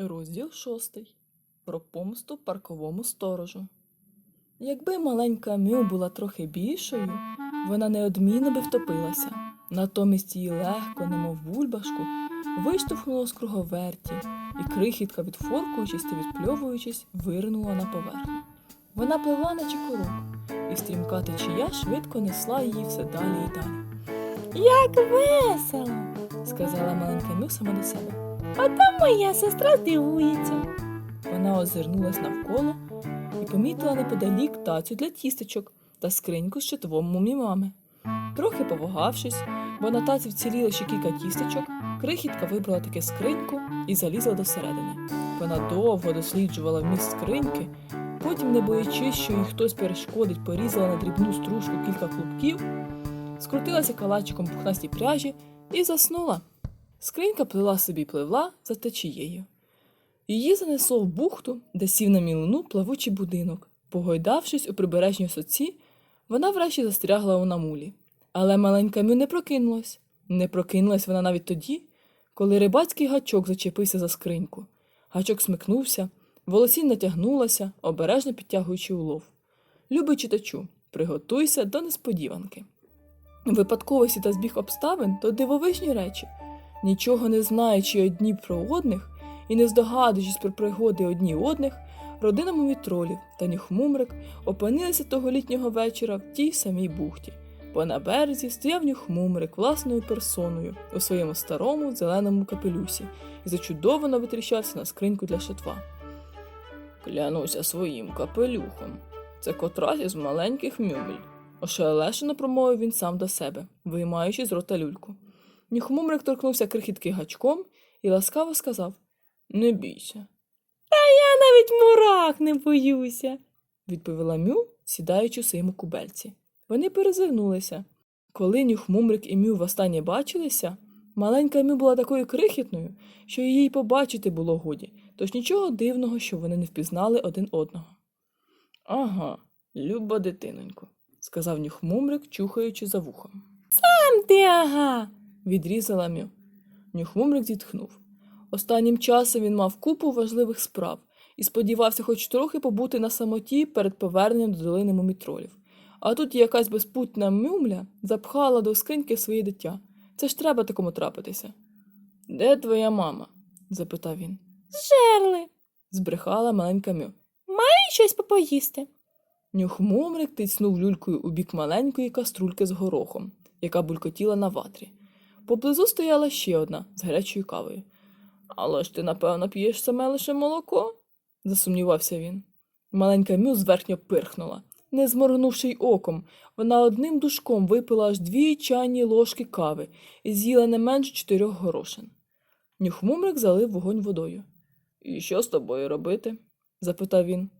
Розділ шостий. Про помсту парковому сторожу. Якби маленька Мю була трохи більшою, вона неодмінно би втопилася. Натомість її легко, немов бульбашку, виштовхнуло з круговерті, і крихітка, відфоркуючись та відпльовуючись, виринула на поверхню. Вона пливла наче корок, і стрімка течія швидко несла її все далі і далі. Як весело! Сказала маленька Мю сама до себе. Ото моя сестра здивується. Вона озирнулась навколо і помітила неподалік тацю для тістечок та скриньку з чотовом мумімами. Трохи повагавшись, бо на таці вціліло ще кілька тістечок, крихітка вибрала таки скриньку і залізла до середини. Вона довго досліджувала вміст скриньки, потім, не боячись, що їй хтось перешкодить, порізала на дрібну стружку кілька клубків, скрутилася калачиком в пухнастій пряжі і заснула. Скринька плила собі пливла за течією. Її занесло в бухту, де сів на мілину плавучий будинок. Погойдавшись у прибережній соці, вона врешті застрягла у намулі. Але маленька Мю не прокинулась. Не прокинулась вона навіть тоді, коли рибацький гачок зачепився за скриньку. Гачок смикнувся, волосінь натягнулася, обережно підтягуючи улов. Любий читачу, приготуйся до несподіванки. Випадковості та збіг обставин то дивовижні речі. Нічого не знаючи одні про одних і не здогадуючись про пригоди одні одних, родина мумітролів та нюхмумрик опинилися того літнього вечора в тій самій бухті. Бо на березі стояв нюхмумрик власною персоною у своєму старому зеленому капелюсі і зачудовано витріщався на скриньку для шатва. Клянуся своїм капелюхом. Це котрась із маленьких мюмель. Ошелешено промовив він сам до себе, виймаючи з рота люльку. Нюхмумрик торкнувся крихітки гачком і ласкаво сказав Не бійся, Та Я навіть мурах не боюся. відповіла Мю, сідаючи у своєму кубельці. Вони перезирнулися. Коли Нюхмумрик і Мю востаннє бачилися, маленька Мю була такою крихітною, що її й побачити було годі, тож нічого дивного, що вони не впізнали один одного. Ага, люба дитинонько, сказав Нюхмумрик, чухаючи за вухом. Там ти ага. Відрізала Мю. Нюхмумрик зітхнув. Останнім часом він мав купу важливих справ і сподівався хоч трохи побути на самоті перед поверненням до долини мумітролів. А тут якась безпутна мюмля запхала до скриньки своє дитя. Це ж треба такому трапитися. Де твоя мама? запитав він. Жерли. Збрехала маленька Мю. І щось попоїсти. Нюхмумрик тицнув люлькою у бік маленької каструльки з горохом, яка булькотіла на ватрі. Поблизу стояла ще одна з гарячою кавою. Але ж ти, напевно, п'єш саме лише молоко? засумнівався він. Маленька Мю зверхньо пирхнула. Не зморгнувши й оком, вона одним душком випила аж дві чайні ложки кави і з'їла не менш чотирьох горошин. Нюхмумрик залив вогонь водою. І що з тобою робити? запитав він.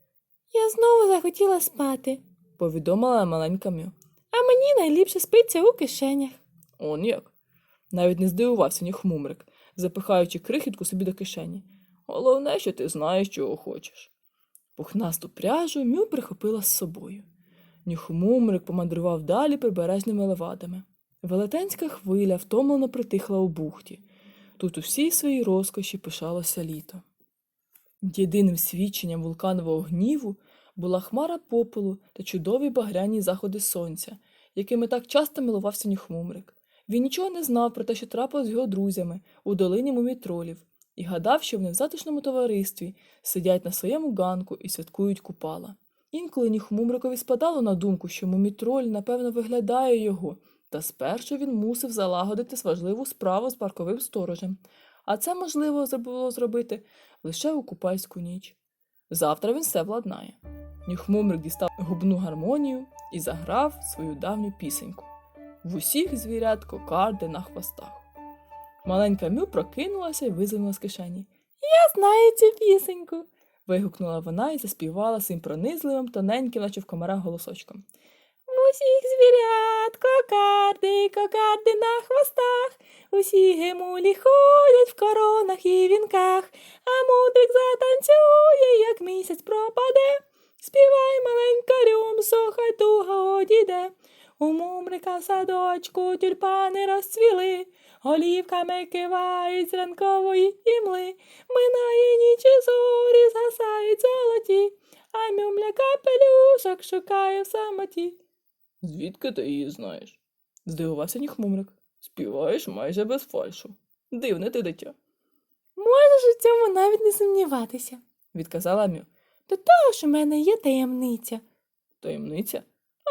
Я знову захотіла спати, повідомила маленька Мю. а мені найліпше спиться у кишенях. Он як? Навіть не здивувався ніхмумрик, запихаючи крихітку собі до кишені. Головне, що ти знаєш, чого хочеш. Пухнасту пряжу Мю прихопила з собою. Нюхмумрик помандрував далі прибережними левадами. Велетенська хвиля втомлено притихла у бухті. Тут у всій своїй розкоші пишалося літо. Єдиним свідченням вулканового гніву була хмара попелу та чудові багряні заходи сонця, якими так часто милувався Нюхмумрик. Він нічого не знав про те, що трапилось з його друзями у долині мумітролів, і гадав, що вони в затишному товаристві сидять на своєму ганку і святкують купала. Інколи Нюхмумрикові спадало на думку, що мумітроль, напевно, виглядає його, та спершу він мусив залагодити важливу справу з парковим сторожем, а це можливо було зробити лише у купальську ніч. Завтра він все владнає. Нюхмумрик дістав губну гармонію і заграв свою давню пісеньку. В усіх звірят кокарди на хвостах. Маленька Мю прокинулася і визирнула з кишені. Я знаю цю пісеньку. Вигукнула вона і заспівала своїм пронизливим, тоненьким, наче в комарах голосочком. Усіх звірят кокарди, кокарди на хвостах. Усі гемулі ходять в коронах і вінках, а мудрик затанцює, як місяць пропаде. Співай, маленька рюмсо, хай туга одійде. У мумрика в садочку тюльпани розцвіли, голівками кивають з ранкової імли. Минає ніч зорі згасають золоті, а мюмля капелюшок шукає в самоті. Звідки ти її знаєш? здивувався ніхмумрик. Співаєш майже без фальшу. Дивне ти дитя, Можеш у цьому навіть не сумніватися. відказала Мю. До того ж у мене є таємниця. Таємниця?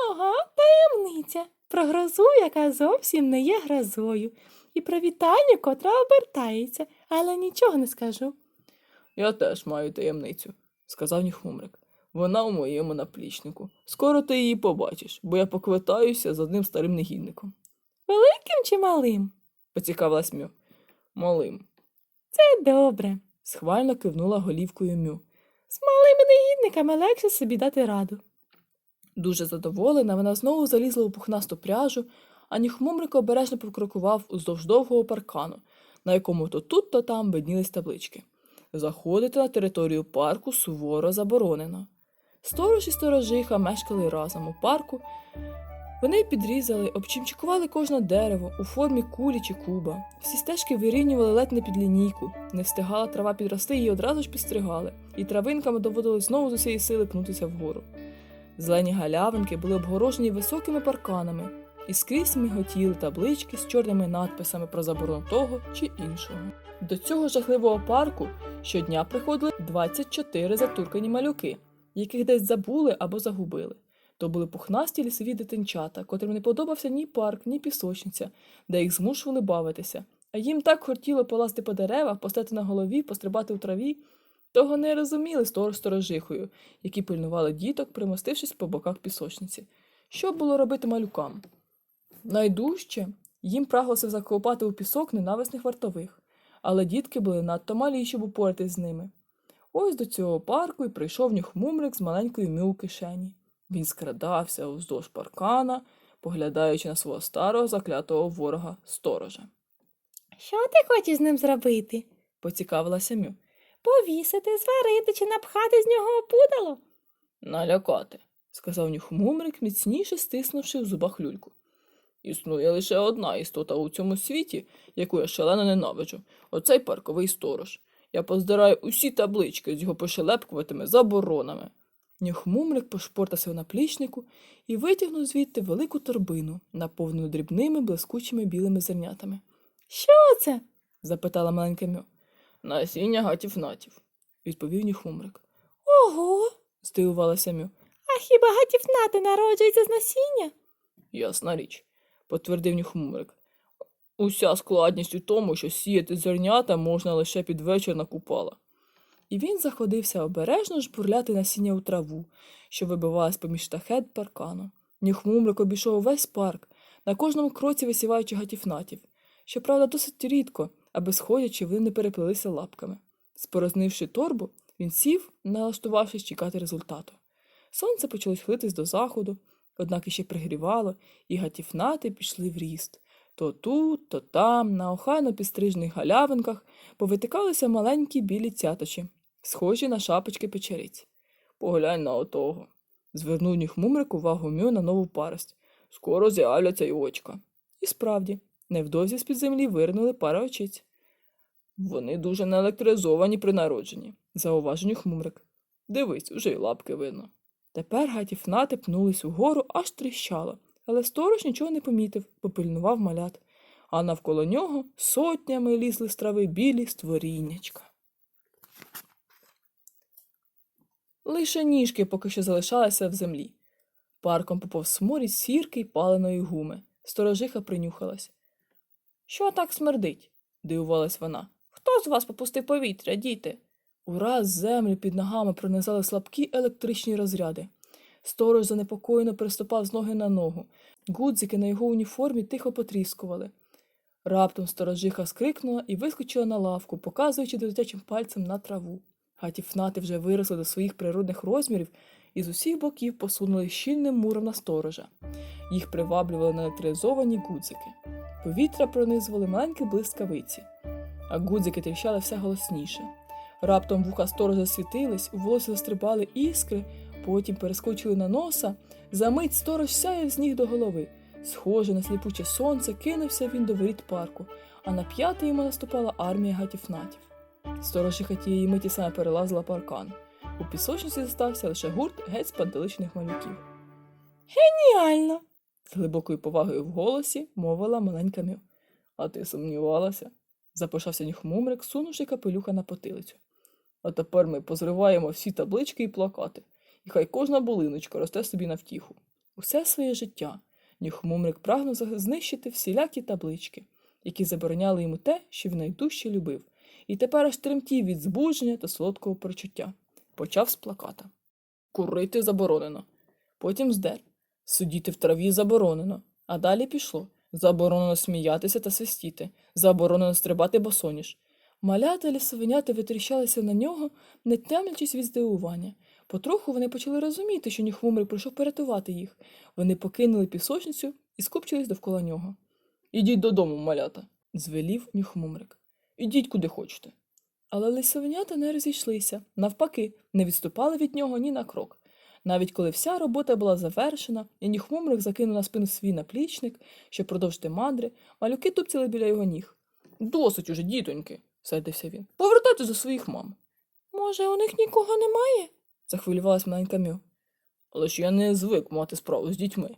Ага, таємниця. Про грозу, яка зовсім не є грозою, і про вітання, котра обертається, але нічого не скажу. Я теж маю таємницю, сказав ніхмумрик. Вона у моєму наплічнику. Скоро ти її побачиш, бо я поквитаюся з одним старим негідником. Великим чи малим? Поцікавилась Мю. Малим. Це добре. Схвально кивнула голівкою Мю. З малими негідниками легше собі дати раду. Дуже задоволена, вона знову залізла у пухнасту пряжу, а ніхмумрик обережно покрокував уздовж довгого паркану, на якому то тут, то там виднілись таблички. Заходити на територію парку суворо заборонено. Сторож і сторожиха мешкали разом у парку. Вони підрізали, обчимчикували кожне дерево у формі кулі чи куба. Всі стежки вирівнювали ледь не під лінійку. Не встигала трава підрости, її одразу ж підстригали, і травинками доводилось знову з усієї сили пнутися вгору. Зелені галявинки були обгорожені високими парканами, і скрізь міготіли таблички з чорними надписами про заборону того чи іншого. До цього жахливого парку щодня приходили 24 затуркані малюки, яких десь забули або загубили. То були пухнасті лісові дитинчата, котрим не подобався ні парк, ні пісочниця, де їх змушували бавитися. А їм так хотіло полазити по деревах, постати на голові, пострибати у траві. Того не розуміли сторож сторожихою, які пильнували діток, примостившись по боках пісочниці. Що було робити малюкам? Найдужче їм праглося закопати у пісок ненависних вартових, але дітки були надто малі, щоб упоратись з ними. Ось до цього парку й прийшов нюхмумрик з маленькою мю у кишені. Він скрадався уздовж паркана, поглядаючи на свого старого заклятого ворога сторожа. Що ти хочеш з ним зробити? Поцікавилася мю. Повісити, зварити чи напхати з нього опудало? Налякати, сказав нюхмумрик, міцніше стиснувши в зубах люльку. Існує лише одна істота у цьому світі, яку я шалено ненавиджу. Оцей парковий сторож. Я поздираю усі таблички з його пошелепкуватими заборонами. Нюхмумрик пошпортався в наплічнику і витягнув звідти велику торбину, наповнену дрібними блискучими білими зернятами. Що це? запитала маленька Мю. Насіння гатів-натів, відповів Нюхмумрик. Ого. Здивувалася Мю. А хіба гатівнати народжуються з насіння? Ясна річ, потвердив Нюхмумрик. Уся складність у тому, що сіяти зернята можна лише під вечір на купала. І він заходився обережно жбурляти насіння у траву, що вибивалась поміж штахет паркану. Нюхмумрик обійшов увесь парк, на кожному кроці висіваючи гатіфнатів. Щоправда, досить рідко, аби сходячи, вони не переплилися лапками. Спорознивши торбу, він сів, налаштувавшись чекати результату. Сонце почало хилитись до заходу, однак іще пригрівало, і гатіфнати пішли в ріст. То тут, то там, на охайно підстрижених галявинках повитикалися маленькі білі цяточі, схожі на шапочки печериць. Поглянь на отого. Звернув ніхмумрик увагу Мю на нову парость. Скоро з'являться й очка. І справді, невдовзі з-під землі вирнули пара очиць. Вони дуже наелектризовані при народженні, зауважив хмумрик. Дивись, уже й лапки видно. Тепер гатіфнати пнулись угору, аж тріщало, але сторож нічого не помітив, попильнував малят, а навколо нього сотнями лізли з трави білі створіннячка. Лише ніжки поки що залишалися в землі. Парком поповз сморід сірки й паленої гуми. Сторожиха принюхалась. Що так смердить? дивувалась вона. Хто з вас попустив повітря, діти? Ураз землю під ногами пронизали слабкі електричні розряди. Сторож занепокоєно переступав з ноги на ногу. Гудзики на його уніформі тихо потріскували. Раптом сторожиха скрикнула і вискочила на лавку, показуючи дитячим пальцем на траву. Гатіфнати вже виросли до своїх природних розмірів і з усіх боків посунули щільним муром на сторожа. Їх приваблювали наелектризовані гудзики. Повітря пронизували маленькі блискавиці, а гудзики тріщали все голосніше. Раптом вуха сторожа світились, у волосі застрибали іскри, потім перескочили на носа. За мить сторож сяяв з ніг до голови. Схоже на сліпуче сонце, кинувся він до воріт парку, а на п'яти йому наступала армія гатіфнатів. Сторожиха тієї миті саме перелазила паркан. У пісочниці зостався лише гурт геть спантеличних малюків. Геніально! З глибокою повагою в голосі мовила маленька Мю. А ти сумнівалася? Запишався нюхмумрик, сунувши капелюха на потилицю. А тепер ми позриваємо всі таблички і плакати, і хай кожна булиночка росте собі на втіху. Усе своє життя нюхмумрик прагнув знищити всілякі таблички, які забороняли йому те, що він найдужче любив, і тепер аж тремтів від збудження та солодкого почуття. Почав з плаката. Курити заборонено. Потім здер. Сидіти в траві заборонено. А далі пішло. Заборонено сміятися та свистіти, заборонено стрибати босоніж. Малята лісовенята витріщалися на нього, не темлячись від здивування. Потроху вони почали розуміти, що Нюхмумрик прийшов порятувати їх. Вони покинули пісочницю і скупчились довкола нього. Ідіть додому, малята, звелів Нюхмумрик. Ідіть куди хочете. Але лисовенята не розійшлися, навпаки, не відступали від нього ні на крок. Навіть коли вся робота була завершена, і Ніхмумрик закинув на спину свій наплічник, щоб продовжити мандри, малюки тупціли біля його ніг. Досить уже, дітоньки, сердився він. Повертайтесь до своїх мам. Може, у них нікого немає? захвилювалась маленька Мю. Але ж я не звик мати справу з дітьми.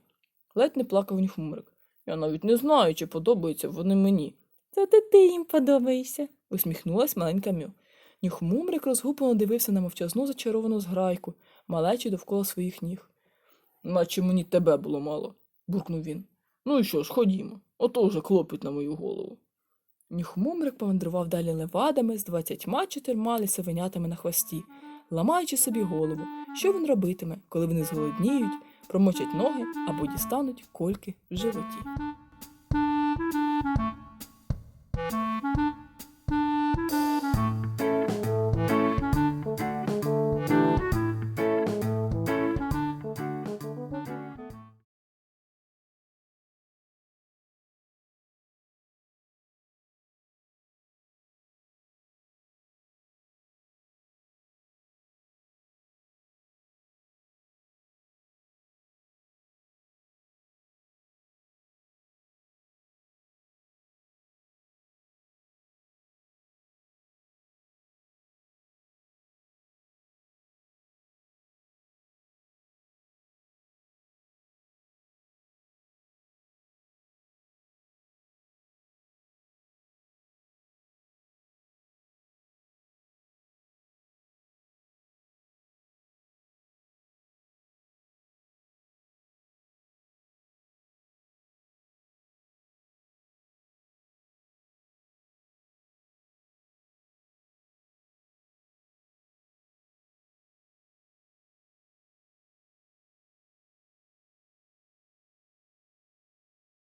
Ледь не плакав Ніхмумрик. Я навіть не знаю, чи подобаються вони мені, Зате ти їм подобаєшся. усміхнулась маленька Мю. Нюхмумрик розгублено дивився на мовчазну зачаровану зграйку, малечі довкола своїх ніг. Наче мені тебе було мало, буркнув він. Ну і що ж, ходімо, ото вже клопіт на мою голову. Нюхмумрик помандрував далі левадами з двадцятьма чотирма лісовенятами на хвості, ламаючи собі голову, що він робитиме, коли вони зголодніють, промочать ноги або дістануть кольки в животі.